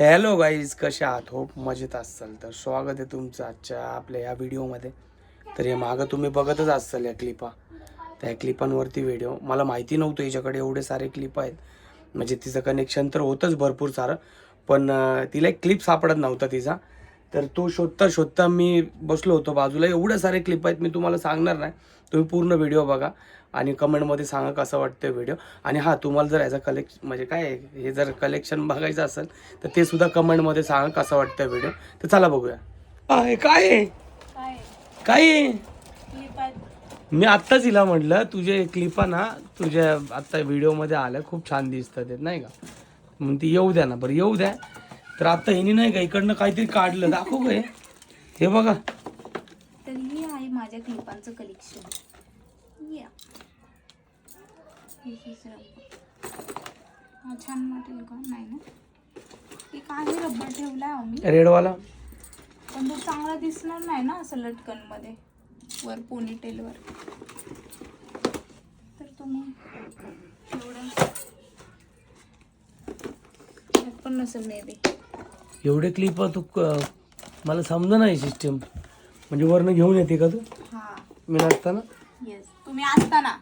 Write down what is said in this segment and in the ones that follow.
Hello guys कशा आहात? Hope मजेत असाल तर. स्वागत आहे तुमचं आजच्या आपल्या या व्हिडिओमध्ये. तर हे मागं तुम्ही बघतच असाल या क्लिपा त्या क्लिपांवरती व्हिडिओ मला माहिती नव्हतं याच्याकडे एवढे सारे क्लिप आहेत. म्हणजे तिचं कनेक्शन तर होतंच भरपूर सारं. पण तिला एक क्लिप सापडत नव्हता तिचा. तर तो शोधता शोधता मी बसलो होतो बाजूला. एवढे सारे क्लिप आहेत मी तुम्हाला सांगणार नाही. तुम्ही पूर्ण व्हिडिओ बघा आणि कमेंटमध्ये सांगा कसं वाटतं व्हिडिओ आणि हां तुम्हाला जर ह्याचा कलेक्शन म्हणजे काय आहे, हे जर कलेक्शन बघायचं असेल तर ते सुद्धा कमेंटमध्ये सांगा कसं वाटतं व्हिडिओ तर चला बघूया. काय काय मी आत्ताच हिला म्हटलं तुझे क्लिपा ना तुझ्या आत्ता व्हिडिओमध्ये आल्या खूप छान दिसतात नाही का? मग ती येऊ द्या ना बरं येऊ द्या. तर आता हिने नाही का इकडनं काहीतरी काढलं. दाखव काय हे. बघा. तर ही आहे माझ्या क्लिपांचं कलेक्शन या. छान वाटेल का नाही ना? एक आहे रब्बर ठेवलाय आम्ही. रेडवाला. पण तो चांगला दिसणार नाही ना असं लटकनमध्ये वर पोनी टेलवर तर तुम्ही एवढं. पण नसेल मे बी एवढे क्लिप तू क- मला समजा नाही सिस्टम म्हणजे वरनं घेऊन येते का तू? हा. मी नसताना येस तुम्ही असताना.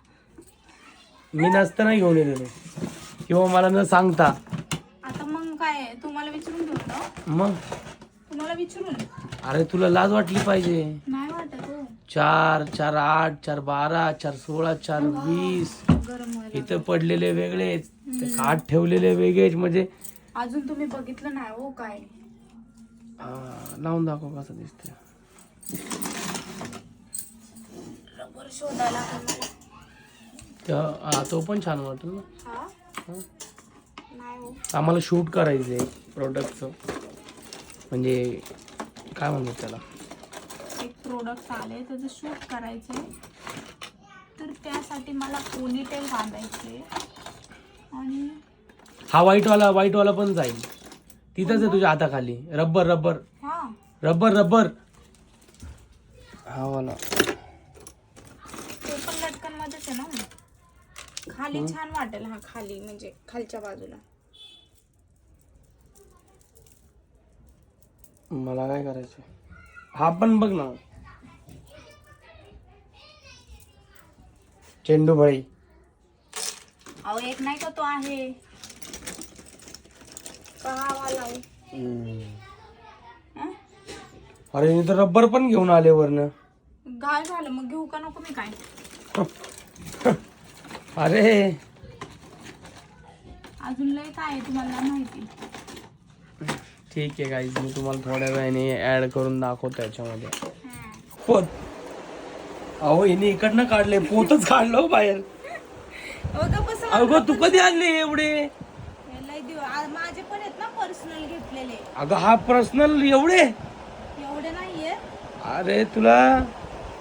मी नसताना घेऊन येते तू. किंवा मला न सांगता. आता मग काय तुम्हाला विचारून घेऊ ना. मग? तुम्हाला विचारून. अरे तुला लाज वाटली पाहिजे. नाही वाटत हो. चार चार आठ चार बारा चार सोळा चार वीस. गरम व्हायला इथं पडलेले वेगळेच. ते काठ ठेवलेले वेगळेच. म्हणजे अजून तुम्ही बघितलं नाही हो काय. लावून दाखव कसं रबर शोधायला. त्या- हा, तो पण छान वाटेल ना. हा? हा. नाही हो. आम्हाला शूट करायचं आहे प्रोडक्टचं म्हणजे काय म्हणतात त्याला? एक प्रोडक्ट आले त्याचं शूट करायचे तर त्यासाठी मला पोनीटेल बांधायचे आणि हा व्हाईटवाला व्हाईटवाला पण जाईल. तिथंच आहे तुझ्या हाताखाली. Rubber rubber. हा. Rubber rubber. हा वाला. ते पण लटकन मध्येच आहे ना खाली छान वाटेल हा खाली म्हणजे खालच्या बाजूला. मला काय करायचं? हा पण बघ ना. चेंडू भाई अहो एक नाही का तो आहे? हा वाला हो? हं? अरे इथं रब्बर पण घेऊन आले वरनं. घाल झालं मग घेऊ का नको मी काय? अरे. अजून लय काय आहे तुम्हाला माहिती? ठीक आहे गाईज मी तुम्हाला थोड्या वेळाने ऍड करून दाखवतो याच्यामध्ये. हं. पोत अहो हिने इकडनं काढले पोतच काढलो बाहेर. गं बस अगं तू कधी आणले एवढे? हे माझे पण आहेत ना पर्सनल घेतलेले. अगं हा पर्सनल एवढे? एवढे नाहीये. अरे तुला?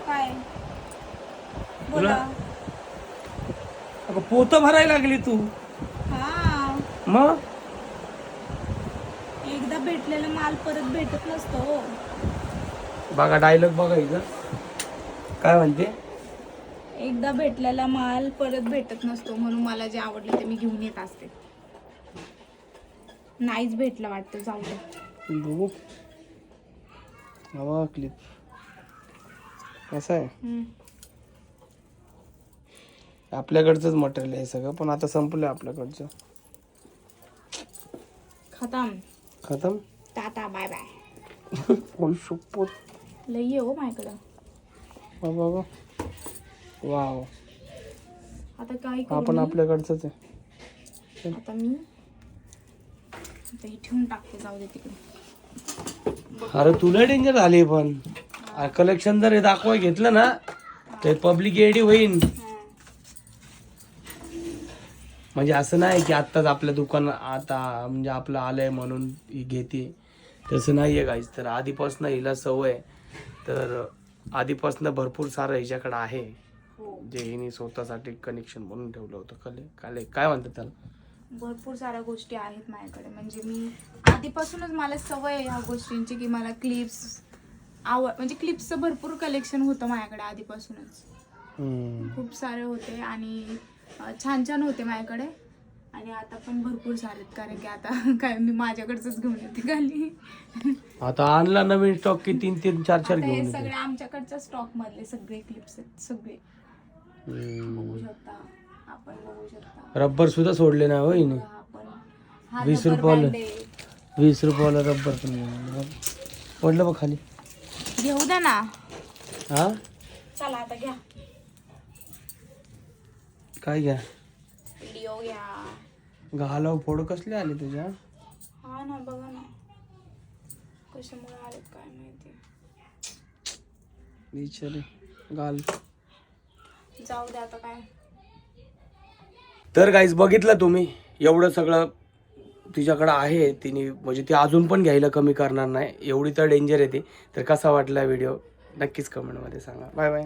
काय? बोला. अगं पोत भरायला लागली तू. हा. मग? एकदा भेटलेला माल परत भेटत नसतो हो. बघा डायलॉग बघा इथं. काय म्हणते? एकदा भेटलेला माल परत भेटत नसतो म्हणून मला जे आवडलं ते मी घेऊन येत असते. नाहीच भेटलं वाटतं जाऊ दे. बघू. हवा क्लिप कसं आहे. आपल्याकडचंच मटेरियल आहे सगळं पण आता संपलं आपल्याकडचं. खतम. खतम? Tata bye bye. होय शपथ लई हो माझ्याकडं. बाबा वाव. आता काय करू पण मी? आपल्याकडचंच आहे. आता मी? आता हे ठेवून टाकते जाऊ दे तिकडे. अरे तुला डेंजर झाली पण. कलेक्शन जर हे दाखवाय घेतलं ना तर पब्लिक एडी होईन. म्हणजे असं नाही की आत्ताच आपल्या दुकान आता म्हणजे आपलं आलंय म्हणून ही घेते. तसं नाही आहे तर आधीपासून हिला सवय. तर आधीपासून भरपूर सारं हिच्याकडं आहे. हो. जे हिने स्वतःसाठी कनेक्शन म्हणून ठेवलं होतं. कले काले काय म्हणतात त्याला? भरपूर साऱ्या गोष्टी आहेत माझ्याकडे. म्हणजे मी आधीपासूनच मला सवय आहे ह्या गोष्टींची की मला क्लिप्स आवड म्हणजे क्लिप्सचं भरपूर कलेक्शन होतं माझ्याकडे आधीपासूनच. खूप सारे होते आणि छान छान होते माझ्याकडे. आणि आता पण भरपूर सारे आहेत. कारण की आता काय मी माझ्याकडचंच घेऊन येते खाली. आता आणला नवीन स्टॉक की तीन तीन चार चार घेऊन सगळे आमच्याकडच्या स्टॉक मधले सगळे क्लिप्स आहेत. सगळे. बघू शकता. आपण बघू शकता रब्बर सुद्धा सोडले नाही हिने. हा पण हा वीस rubber रुपयाला. band आहे. वीस रुपयाला रब्बर पण मिळालं. पडलं बघ खाली. घेऊ द्या ना. हा? चला आता घ्या. काय घ्या? व्हिडिओ घ्या. घालाव फोड. कसले आले तुझ्या? हा ना बघा ना. कशामुळे आलेत काय माहिती. विचारे घाल. जाऊ द्या आता काय. तर गाईज बघितलं तुम्ही एवढं सगळं तिच्याकडं आहे तिने म्हणजे ती अजून पण घ्यायला कमी करणार नाही एवढी तर डेंजर येते तर कसा वाटला व्हिडिओ नक्कीच कमेंटमध्ये सांगा. Bye bye